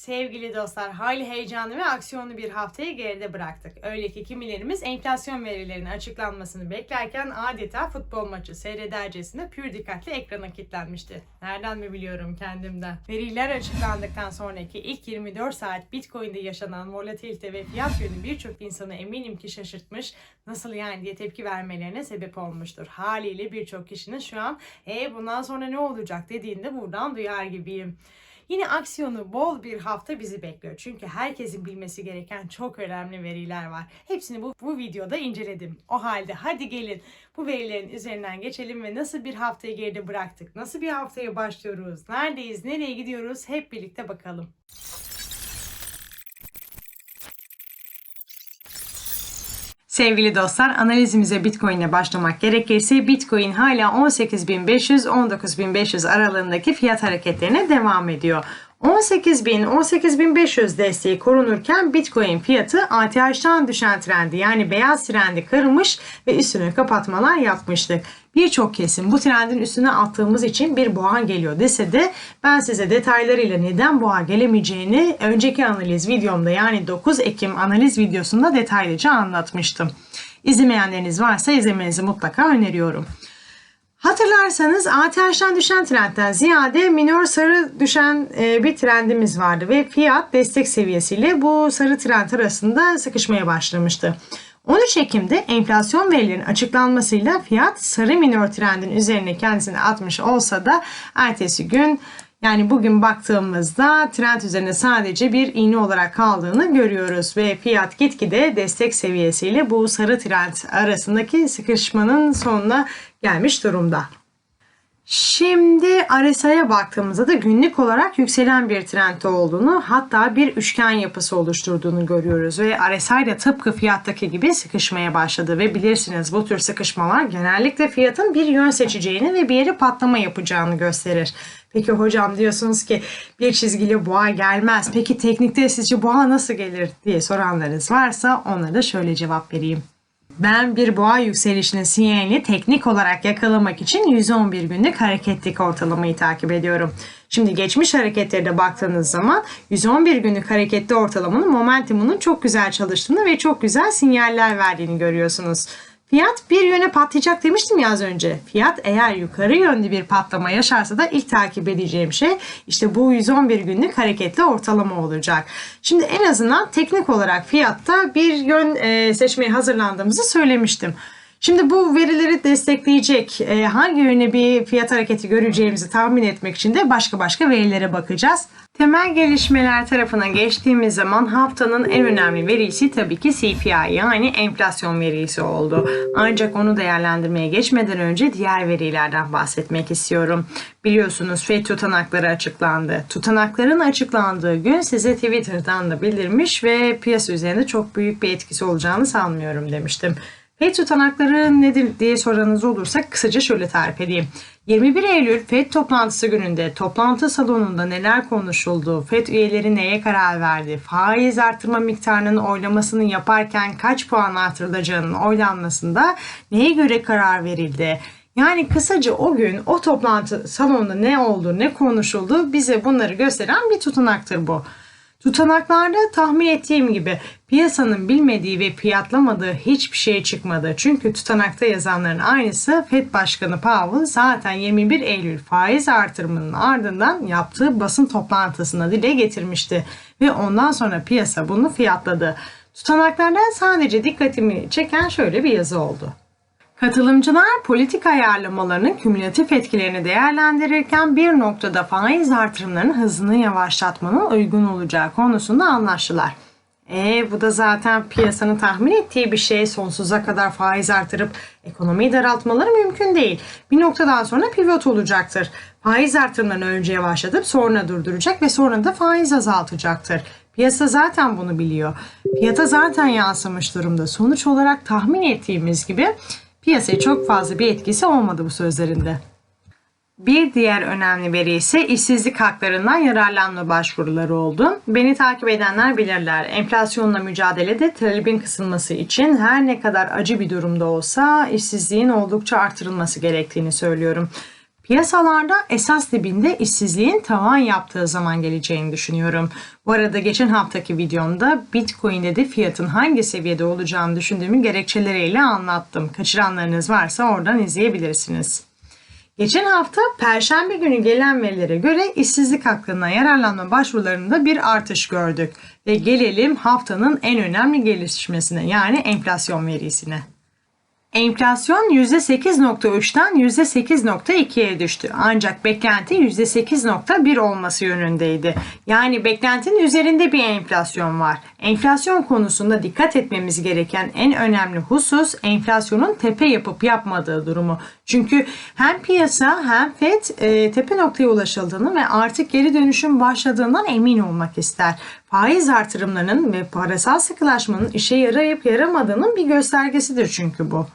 Sevgili dostlar, hayli heyecanlı ve aksiyonlu bir haftayı geride bıraktık. Öyle ki kimilerimiz enflasyon verilerinin açıklanmasını beklerken adeta futbol maçı seyredercesine pür dikkatle ekrana kilitlenmişti. Nereden mi biliyorum kendimden. Veriler açıklandıktan sonraki ilk 24 saat Bitcoin'de yaşanan volatilite ve fiyat yönü birçok insanı eminim ki şaşırtmış, nasıl yani diye tepki vermelerine sebep olmuştur. Haliyle birçok kişinin şu an e bundan sonra ne olacak dediğinde buradan duyar gibiyim. Yine aksiyonu bol bir hafta bizi bekliyor. Çünkü herkesin bilmesi gereken çok önemli veriler var. Hepsini bu, bu videoda inceledim. O halde hadi gelin bu verilerin üzerinden geçelim ve nasıl bir haftayı geride bıraktık? Nasıl bir haftaya başlıyoruz? Neredeyiz? Nereye gidiyoruz? Hep birlikte bakalım. Sevgili dostlar analizimize Bitcoin ile başlamak gerekirse Bitcoin hala 18.500-19.500 aralığındaki fiyat hareketlerine devam ediyor. 18.000-18.500 desteği korunurken Bitcoin fiyatı ATH'tan düşen trendi yani beyaz trendi kırmış ve üstüne kapatmalar yapmıştı. Birçok kesim bu trendin üstüne attığımız için bir boğa geliyor dese de ben size detaylarıyla neden boğa gelemeyeceğini önceki analiz videomda yani 9 Ekim analiz videosunda detaylıca anlatmıştım. İzlemeyenleriniz varsa izlemenizi mutlaka öneriyorum. Hatırlarsanız ATH'den düşen trendten ziyade minor sarı düşen e, bir trendimiz vardı ve fiyat destek seviyesiyle bu sarı trend arasında sıkışmaya başlamıştı. 13 Ekim'de enflasyon verilerinin açıklanmasıyla fiyat sarı minor trendin üzerine kendisini atmış olsa da ertesi gün yani bugün baktığımızda trend üzerine sadece bir iğne olarak kaldığını görüyoruz ve fiyat gitgide destek seviyesiyle bu sarı trend arasındaki sıkışmanın sonuna gelmiş durumda. Şimdi RSI'ye baktığımızda da günlük olarak yükselen bir trendde olduğunu hatta bir üçgen yapısı oluşturduğunu görüyoruz ve RSI de tıpkı fiyattaki gibi sıkışmaya başladı ve bilirsiniz bu tür sıkışmalar genellikle fiyatın bir yön seçeceğini ve bir yere patlama yapacağını gösterir. Peki hocam diyorsunuz ki bir çizgili boğa gelmez. Peki teknikte sizce boğa nasıl gelir diye soranlarınız varsa onlara şöyle cevap vereyim. Ben bir boğa yükselişinin sinyalini teknik olarak yakalamak için 111 günlük hareketlik ortalamayı takip ediyorum. Şimdi geçmiş hareketlere de baktığınız zaman 111 günlük hareketli ortalamanın momentumunun çok güzel çalıştığını ve çok güzel sinyaller verdiğini görüyorsunuz. Fiyat bir yöne patlayacak demiştim ya az önce. Fiyat eğer yukarı yönlü bir patlama yaşarsa da ilk takip edeceğim şey işte bu 111 günlük hareketli ortalama olacak. Şimdi en azından teknik olarak fiyatta bir yön e, seçmeye hazırlandığımızı söylemiştim. Şimdi bu verileri destekleyecek e, hangi yöne bir fiyat hareketi göreceğimizi tahmin etmek için de başka başka verilere bakacağız. Temel gelişmeler tarafına geçtiğimiz zaman haftanın en önemli verisi tabii ki CPI yani enflasyon verisi oldu. Ancak onu değerlendirmeye geçmeden önce diğer verilerden bahsetmek istiyorum. Biliyorsunuz FED tutanakları açıklandı. Tutanakların açıklandığı gün size Twitter'dan da bildirmiş ve piyasa üzerinde çok büyük bir etkisi olacağını sanmıyorum demiştim. FED tutanakları nedir diye soranız olursa kısaca şöyle tarif edeyim. 21 Eylül FED toplantısı gününde toplantı salonunda neler konuşuldu, FED üyeleri neye karar verdi, faiz artırma miktarının oylamasını yaparken kaç puan artırılacağının oylanmasında neye göre karar verildi, yani kısaca o gün o toplantı salonunda ne oldu, ne konuşuldu bize bunları gösteren bir tutanaktır bu. Tutanaklarda tahmin ettiğim gibi piyasanın bilmediği ve fiyatlamadığı hiçbir şey çıkmadı. Çünkü tutanakta yazanların aynısı FED Başkanı Powell zaten 21 Eylül faiz artırımının ardından yaptığı basın toplantısına dile getirmişti. Ve ondan sonra piyasa bunu fiyatladı. Tutanaklardan sadece dikkatimi çeken şöyle bir yazı oldu. Katılımcılar politik ayarlamalarının kümülatif etkilerini değerlendirirken bir noktada faiz artırımlarının hızını yavaşlatmanın uygun olacağı konusunda anlaştılar. E bu da zaten piyasanın tahmin ettiği bir şey. Sonsuza kadar faiz artırıp ekonomiyi daraltmaları mümkün değil. Bir noktadan sonra pivot olacaktır. Faiz artırımlarını önce yavaşlatıp sonra durduracak ve sonra da faiz azaltacaktır. Piyasa zaten bunu biliyor. Fiyata zaten yansımış durumda. Sonuç olarak tahmin ettiğimiz gibi Piyasaya çok fazla bir etkisi olmadı bu sözlerinde. Bir diğer önemli veri ise işsizlik haklarından yararlanma başvuruları oldu. Beni takip edenler bilirler. Enflasyonla mücadelede talebin kısılması için her ne kadar acı bir durumda olsa işsizliğin oldukça artırılması gerektiğini söylüyorum. Piyasalarda esas dibinde işsizliğin tavan yaptığı zaman geleceğini düşünüyorum. Bu arada geçen haftaki videomda Bitcoin'de de fiyatın hangi seviyede olacağını düşündüğümü gerekçeleriyle anlattım. Kaçıranlarınız varsa oradan izleyebilirsiniz. Geçen hafta Perşembe günü gelen verilere göre işsizlik hakkında yararlanma başvurularında bir artış gördük. Ve gelelim haftanın en önemli gelişmesine yani enflasyon verisine. Enflasyon %8.3'ten %8.2'ye düştü. Ancak beklenti %8.1 olması yönündeydi. Yani beklentinin üzerinde bir enflasyon var. Enflasyon konusunda dikkat etmemiz gereken en önemli husus enflasyonun tepe yapıp yapmadığı durumu. Çünkü hem piyasa hem FED e, tepe noktaya ulaşıldığını ve artık geri dönüşüm başladığından emin olmak ister. Faiz artırımlarının ve parasal sıkılaşmanın işe yarayıp yaramadığının bir göstergesidir çünkü bu.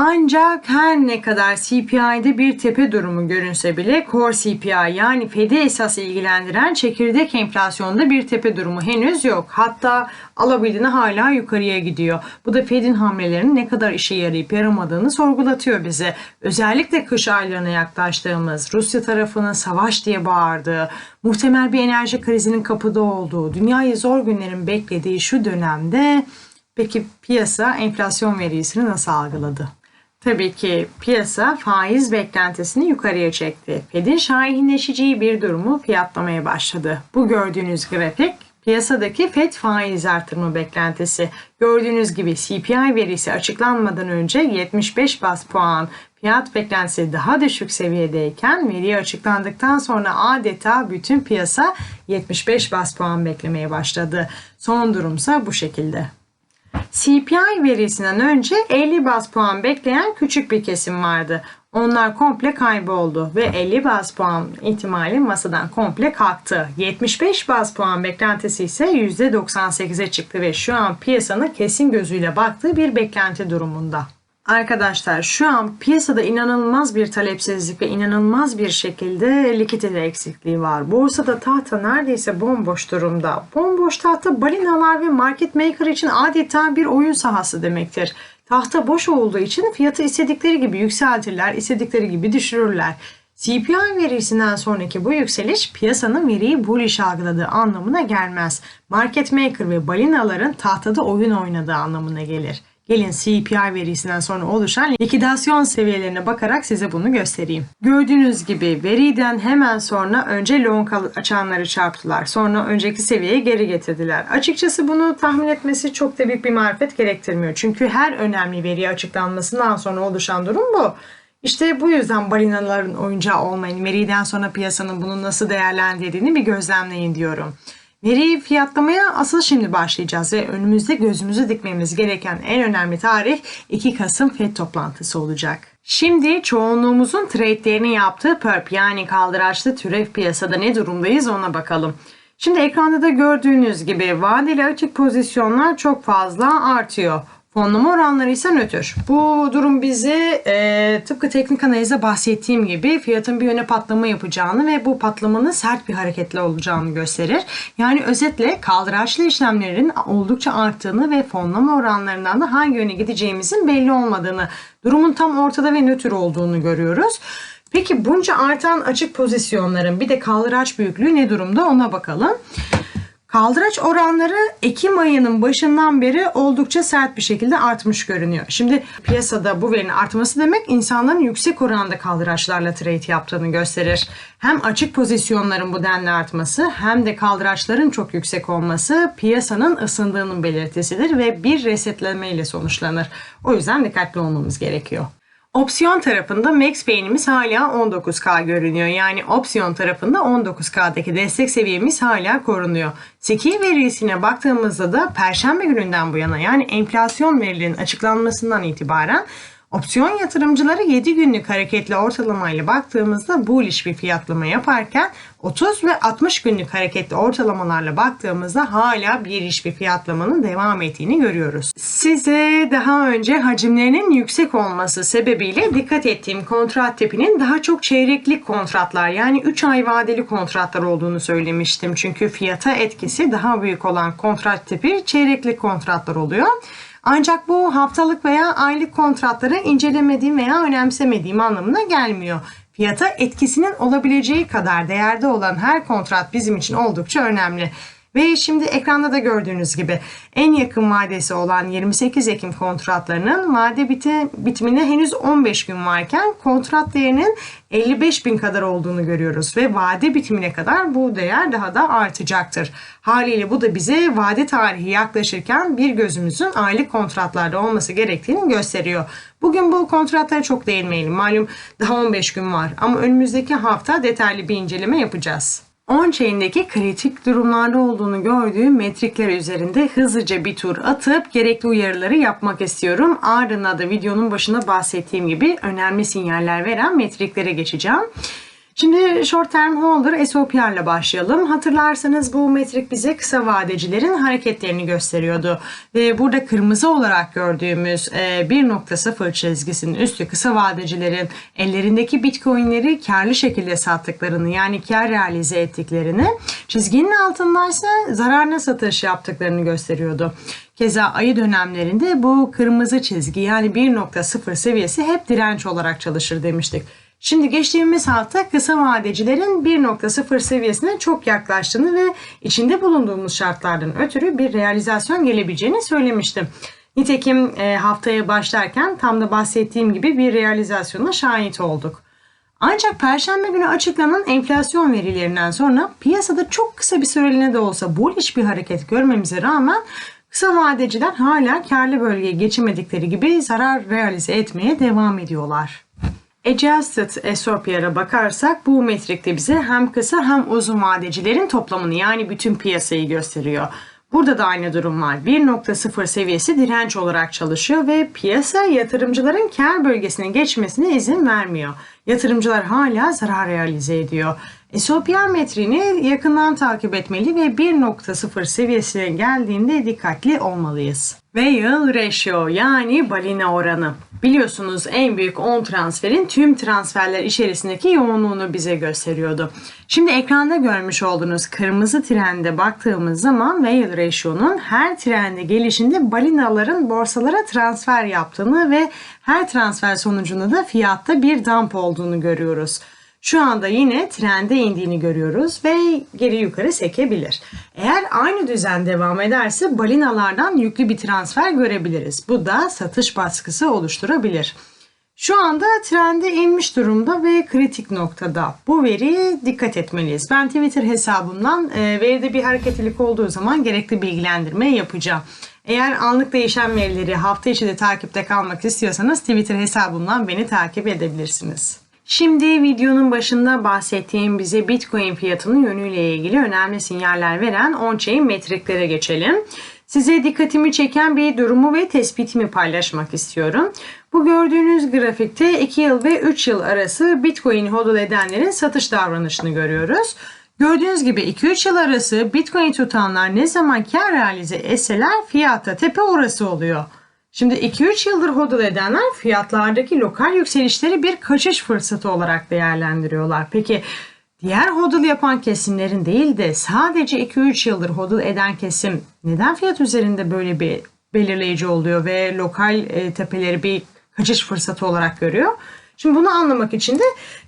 Ancak her ne kadar CPI'de bir tepe durumu görünse bile Core CPI yani Fed'i esas ilgilendiren çekirdek enflasyonda bir tepe durumu henüz yok. Hatta alabildiğine hala yukarıya gidiyor. Bu da Fed'in hamlelerinin ne kadar işe yarayıp yaramadığını sorgulatıyor bize. Özellikle kış aylarına yaklaştığımız, Rusya tarafının savaş diye bağırdığı, muhtemel bir enerji krizinin kapıda olduğu, dünyayı zor günlerin beklediği şu dönemde peki piyasa enflasyon verisini nasıl algıladı? Tabii ki piyasa faiz beklentisini yukarıya çekti. Fed'in şahinleşeceği bir durumu fiyatlamaya başladı. Bu gördüğünüz grafik piyasadaki Fed faiz artırma beklentisi. Gördüğünüz gibi CPI verisi açıklanmadan önce 75 bas puan fiyat beklentisi daha düşük seviyedeyken veri açıklandıktan sonra adeta bütün piyasa 75 bas puan beklemeye başladı. Son durumsa bu şekilde. CPI verisinden önce 50 bas puan bekleyen küçük bir kesim vardı. Onlar komple kayboldu ve 50 bas puan ihtimali masadan komple kalktı. 75 bas puan beklentisi ise %98'e çıktı ve şu an piyasanın kesin gözüyle baktığı bir beklenti durumunda. Arkadaşlar şu an piyasada inanılmaz bir talepsizlik ve inanılmaz bir şekilde likidite eksikliği var. Borsada tahta neredeyse bomboş durumda. Bomboş tahta balinalar ve market maker için adeta bir oyun sahası demektir. Tahta boş olduğu için fiyatı istedikleri gibi yükseltirler, istedikleri gibi düşürürler. CPI verisinden sonraki bu yükseliş piyasanın veriyi bullish algıladığı anlamına gelmez. Market maker ve balinaların tahtada oyun oynadığı anlamına gelir. Gelin CPI verisinden sonra oluşan likidasyon seviyelerine bakarak size bunu göstereyim. Gördüğünüz gibi veriden hemen sonra önce long açanları çarptılar. Sonra önceki seviyeye geri getirdiler. Açıkçası bunu tahmin etmesi çok da büyük bir marifet gerektirmiyor. Çünkü her önemli veri açıklanmasından sonra oluşan durum bu. İşte bu yüzden balinaların oyuncağı olmayın. Veriden sonra piyasanın bunu nasıl değerlendirdiğini bir gözlemleyin diyorum. Veriyi fiyatlamaya asıl şimdi başlayacağız ve önümüzde gözümüzü dikmemiz gereken en önemli tarih 2 Kasım FED toplantısı olacak. Şimdi çoğunluğumuzun trade'lerini yaptığı perp yani kaldıraçlı türev piyasada ne durumdayız ona bakalım. Şimdi ekranda da gördüğünüz gibi vadeli açık pozisyonlar çok fazla artıyor. Fonlama oranları ise nötr. Bu durum bize e, tıpkı teknik analize bahsettiğim gibi fiyatın bir yöne patlama yapacağını ve bu patlamanın sert bir hareketle olacağını gösterir. Yani özetle kaldıraçlı işlemlerin oldukça arttığını ve fonlama oranlarından da hangi yöne gideceğimizin belli olmadığını, durumun tam ortada ve nötr olduğunu görüyoruz. Peki bunca artan açık pozisyonların bir de kaldıraç büyüklüğü ne durumda ona bakalım. Kaldıraç oranları Ekim ayının başından beri oldukça sert bir şekilde artmış görünüyor. Şimdi piyasada bu verinin artması demek insanların yüksek oranda kaldıraçlarla trade yaptığını gösterir. Hem açık pozisyonların bu denli artması hem de kaldıraçların çok yüksek olması piyasanın ısındığının belirtisidir ve bir resetleme ile sonuçlanır. O yüzden dikkatli olmamız gerekiyor. Opsiyon tarafında max beğenimiz hala 19K görünüyor. Yani opsiyon tarafında 19K'daki destek seviyemiz hala korunuyor. Seki verisine baktığımızda da perşembe gününden bu yana yani enflasyon verilerinin açıklanmasından itibaren Opsiyon yatırımcıları 7 günlük hareketli ortalamayla baktığımızda bullish bir fiyatlama yaparken 30 ve 60 günlük hareketli ortalamalarla baktığımızda hala bir iş bir fiyatlamanın devam ettiğini görüyoruz. Size daha önce hacimlerinin yüksek olması sebebiyle dikkat ettiğim kontrat tipinin daha çok çeyreklik kontratlar yani 3 ay vadeli kontratlar olduğunu söylemiştim. Çünkü fiyata etkisi daha büyük olan kontrat tipi çeyreklik kontratlar oluyor. Ancak bu haftalık veya aylık kontratları incelemediğim veya önemsemediğim anlamına gelmiyor. Fiyata etkisinin olabileceği kadar değerde olan her kontrat bizim için oldukça önemli. Ve şimdi ekranda da gördüğünüz gibi en yakın vadesi olan 28 Ekim kontratlarının vade biti, bitimine henüz 15 gün varken kontrat değerinin 55 bin kadar olduğunu görüyoruz ve vade bitimine kadar bu değer daha da artacaktır. Haliyle bu da bize vade tarihi yaklaşırken bir gözümüzün aylık kontratlarda olması gerektiğini gösteriyor. Bugün bu kontratlara çok değinmeyelim. Malum daha 15 gün var ama önümüzdeki hafta detaylı bir inceleme yapacağız. On-chain'deki kritik durumlarda olduğunu gördüğüm metrikler üzerinde hızlıca bir tur atıp gerekli uyarıları yapmak istiyorum. Ardından da videonun başında bahsettiğim gibi önemli sinyaller veren metriklere geçeceğim. Şimdi short term holder SOPR ile başlayalım. Hatırlarsanız bu metrik bize kısa vadecilerin hareketlerini gösteriyordu. Ve burada kırmızı olarak gördüğümüz 1.0 e, çizgisinin üstü kısa vadecilerin ellerindeki bitcoinleri karlı şekilde sattıklarını yani kar realize ettiklerini çizginin altındaysa zararına satış yaptıklarını gösteriyordu. Keza ayı dönemlerinde bu kırmızı çizgi yani 1.0 seviyesi hep direnç olarak çalışır demiştik. Şimdi geçtiğimiz hafta kısa vadecilerin 1.0 seviyesine çok yaklaştığını ve içinde bulunduğumuz şartlardan ötürü bir realizasyon gelebileceğini söylemiştim. Nitekim e, haftaya başlarken tam da bahsettiğim gibi bir realizasyona şahit olduk. Ancak perşembe günü açıklanan enflasyon verilerinden sonra piyasada çok kısa bir süreliğine de olsa bullish bir hareket görmemize rağmen kısa vadeciler hala karlı bölgeye geçemedikleri gibi zarar realize etmeye devam ediyorlar. Adjusted SOPR'a bakarsak bu metrikte bize hem kısa hem uzun vadecilerin toplamını yani bütün piyasayı gösteriyor. Burada da aynı durum var. 1.0 seviyesi direnç olarak çalışıyor ve piyasa yatırımcıların kar bölgesine geçmesine izin vermiyor. Yatırımcılar hala zarar realize ediyor. SOPR metriğini yakından takip etmeli ve 1.0 seviyesine geldiğinde dikkatli olmalıyız. Whale Ratio yani balina oranı. Biliyorsunuz en büyük 10 transferin tüm transferler içerisindeki yoğunluğunu bize gösteriyordu. Şimdi ekranda görmüş olduğunuz kırmızı trende baktığımız zaman Whale Ratio'nun her trende gelişinde balinaların borsalara transfer yaptığını ve her transfer sonucunda da fiyatta bir dump olduğunu görüyoruz. Şu anda yine trende indiğini görüyoruz ve geri yukarı sekebilir. Eğer aynı düzen devam ederse balinalardan yüklü bir transfer görebiliriz. Bu da satış baskısı oluşturabilir. Şu anda trende inmiş durumda ve kritik noktada. Bu veri dikkat etmeliyiz. Ben Twitter hesabımdan e, veride bir hareketlilik olduğu zaman gerekli bilgilendirme yapacağım. Eğer anlık değişen verileri hafta içi de takipte kalmak istiyorsanız Twitter hesabımdan beni takip edebilirsiniz. Şimdi videonun başında bahsettiğim bize Bitcoin fiyatının yönüyle ilgili önemli sinyaller veren on-chain metriklere geçelim. Size dikkatimi çeken bir durumu ve tespitimi paylaşmak istiyorum. Bu gördüğünüz grafikte 2 yıl ve 3 yıl arası Bitcoin hodl edenlerin satış davranışını görüyoruz. Gördüğünüz gibi 2-3 yıl arası Bitcoin tutanlar ne zaman kar realize etseler fiyatta tepe orası oluyor. Şimdi 2-3 yıldır hodl edenler fiyatlardaki lokal yükselişleri bir kaçış fırsatı olarak değerlendiriyorlar. Peki diğer hodl yapan kesimlerin değil de sadece 2-3 yıldır hodl eden kesim neden fiyat üzerinde böyle bir belirleyici oluyor ve lokal e, tepeleri bir kaçış fırsatı olarak görüyor? Şimdi bunu anlamak için de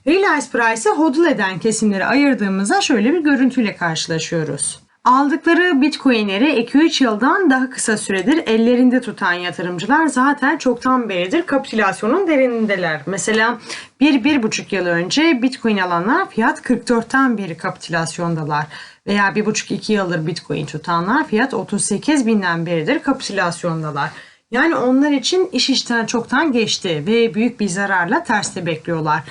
realize price'e hodl eden kesimleri ayırdığımızda şöyle bir görüntüyle karşılaşıyoruz. Aldıkları bitcoinleri 2-3 yıldan daha kısa süredir ellerinde tutan yatırımcılar zaten çoktan beridir kapitülasyonun derindeler. Mesela 1-1,5 yıl önce bitcoin alanlar fiyat 44'ten beri kapitülasyondalar. Veya 1,5-2 yıldır bitcoin tutanlar fiyat 38 binden beridir kapitülasyondalar. Yani onlar için iş işten çoktan geçti ve büyük bir zararla terste bekliyorlar.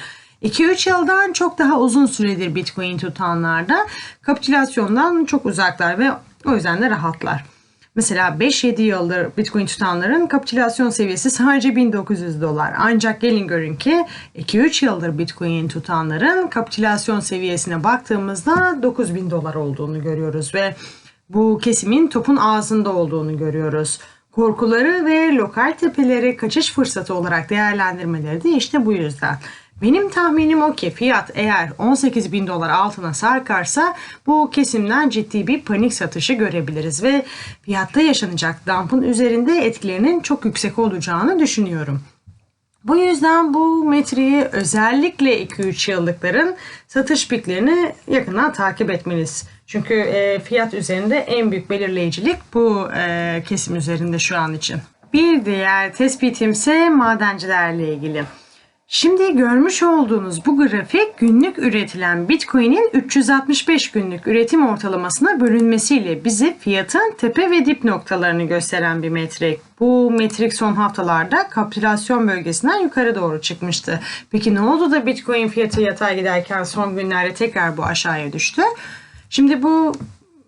2-3 yıldan çok daha uzun süredir Bitcoin tutanlarda kapitülasyondan çok uzaklar ve o yüzden de rahatlar. Mesela 5-7 yıldır Bitcoin tutanların kapitülasyon seviyesi sadece 1900 dolar. Ancak gelin görün ki 2-3 yıldır Bitcoin tutanların kapitülasyon seviyesine baktığımızda 9000 dolar olduğunu görüyoruz ve bu kesimin topun ağzında olduğunu görüyoruz. Korkuları ve lokal tepeleri kaçış fırsatı olarak değerlendirmeleri de işte bu yüzden. Benim tahminim o ki fiyat eğer 18 bin dolar altına sarkarsa bu kesimden ciddi bir panik satışı görebiliriz ve fiyatta yaşanacak dump'ın üzerinde etkilerinin çok yüksek olacağını düşünüyorum. Bu yüzden bu metriği özellikle 2-3 yıllıkların satış piklerini yakından takip etmeliyiz. Çünkü e, fiyat üzerinde en büyük belirleyicilik bu e, kesim üzerinde şu an için. Bir diğer tespitimse madencilerle ilgili. Şimdi görmüş olduğunuz bu grafik günlük üretilen Bitcoin'in 365 günlük üretim ortalamasına bölünmesiyle bize fiyatın tepe ve dip noktalarını gösteren bir metrik. Bu metrik son haftalarda kapitülasyon bölgesinden yukarı doğru çıkmıştı. Peki ne oldu da Bitcoin fiyatı yatay giderken son günlerde tekrar bu aşağıya düştü? Şimdi bu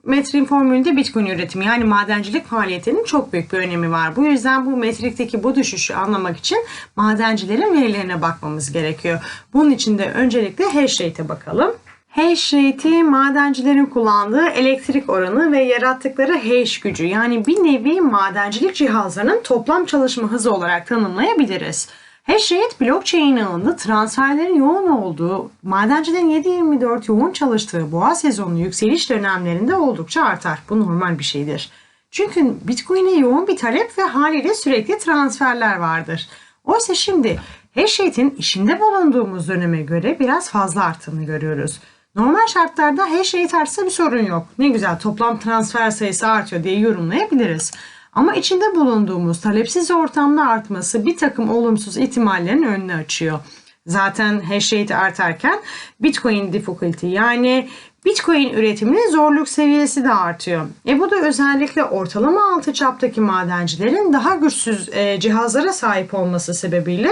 metrin formülünde Bitcoin üretimi yani madencilik faaliyetinin çok büyük bir önemi var. Bu yüzden bu metrikteki bu düşüşü anlamak için madencilerin verilerine bakmamız gerekiyor. Bunun için de öncelikle hash rate'e bakalım. Hash rate'i madencilerin kullandığı elektrik oranı ve yarattıkları hash gücü yani bir nevi madencilik cihazlarının toplam çalışma hızı olarak tanımlayabiliriz. Hashrate blockchain ağında transferlerin yoğun olduğu, madencilerin 7-24 yoğun çalıştığı boğa sezonu yükseliş dönemlerinde oldukça artar. Bu normal bir şeydir. Çünkü Bitcoin'e yoğun bir talep ve haliyle sürekli transferler vardır. Oysa şimdi Hashrate'in içinde bulunduğumuz döneme göre biraz fazla arttığını görüyoruz. Normal şartlarda hashrate artsa bir sorun yok. Ne güzel toplam transfer sayısı artıyor diye yorumlayabiliriz. Ama içinde bulunduğumuz talepsiz ortamda artması bir takım olumsuz ihtimallerin önünü açıyor. Zaten hash rate artarken Bitcoin difficulty yani Bitcoin üretiminin zorluk seviyesi de artıyor. E bu da özellikle ortalama altı çaptaki madencilerin daha güçsüz e, cihazlara sahip olması sebebiyle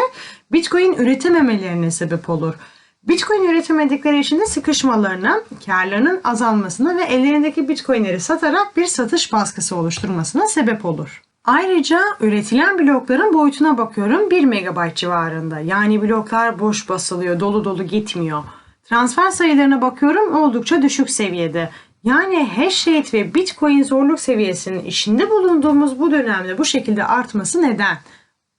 Bitcoin üretememelerine sebep olur. Bitcoin üretemedikleri için de sıkışmalarına, karlarının azalmasına ve ellerindeki Bitcoin'leri satarak bir satış baskısı oluşturmasına sebep olur. Ayrıca üretilen blokların boyutuna bakıyorum 1 MB civarında. Yani bloklar boş basılıyor, dolu dolu gitmiyor. Transfer sayılarına bakıyorum oldukça düşük seviyede. Yani hashrate ve Bitcoin zorluk seviyesinin içinde bulunduğumuz bu dönemde bu şekilde artması neden?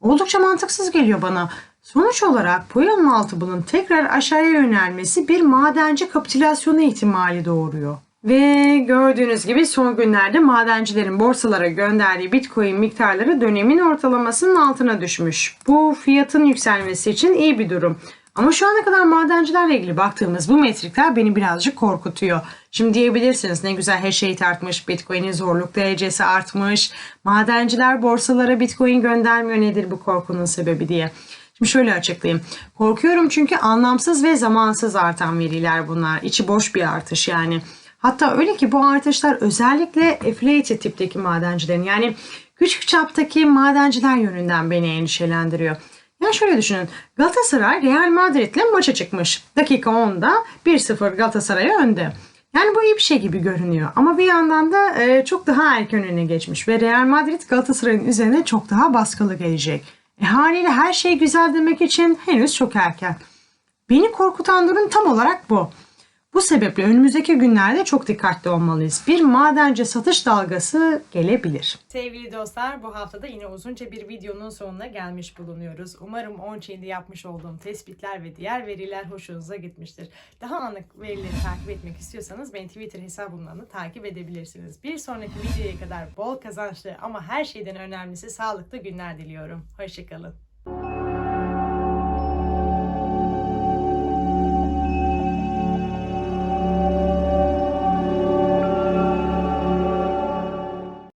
Oldukça mantıksız geliyor bana. Sonuç olarak Poyon'un altı tekrar aşağıya yönelmesi bir madenci kapitülasyonu ihtimali doğuruyor. Ve gördüğünüz gibi son günlerde madencilerin borsalara gönderdiği bitcoin miktarları dönemin ortalamasının altına düşmüş. Bu fiyatın yükselmesi için iyi bir durum. Ama şu ana kadar madencilerle ilgili baktığımız bu metrikler beni birazcık korkutuyor. Şimdi diyebilirsiniz ne güzel hash rate artmış, bitcoin'in zorluk derecesi artmış, madenciler borsalara bitcoin göndermiyor nedir bu korkunun sebebi diye. Şimdi şöyle açıklayayım. Korkuyorum çünkü anlamsız ve zamansız artan veriler bunlar. İçi boş bir artış yani. Hatta öyle ki bu artışlar özellikle affiliate tipteki madencilerin yani küçük çaptaki madenciler yönünden beni endişelendiriyor. Yani şöyle düşünün. Galatasaray Real Madrid'le maça çıkmış. Dakika 10'da 1-0 Galatasaray'a önde. Yani bu iyi bir şey gibi görünüyor. Ama bir yandan da e, çok daha erken öne geçmiş. Ve Real Madrid Galatasaray'ın üzerine çok daha baskılı gelecek. E, haliyle her şey güzel demek için henüz çok erken. Beni korkutan durum tam olarak bu. Bu sebeple önümüzdeki günlerde çok dikkatli olmalıyız. Bir madenci satış dalgası gelebilir. Sevgili dostlar bu haftada yine uzunca bir videonun sonuna gelmiş bulunuyoruz. Umarım on-chain'de yapmış olduğum tespitler ve diğer veriler hoşunuza gitmiştir. Daha anlık verileri takip etmek istiyorsanız beni Twitter hesabımdan da takip edebilirsiniz. Bir sonraki videoya kadar bol kazançlı ama her şeyden önemlisi sağlıklı günler diliyorum. Hoşçakalın.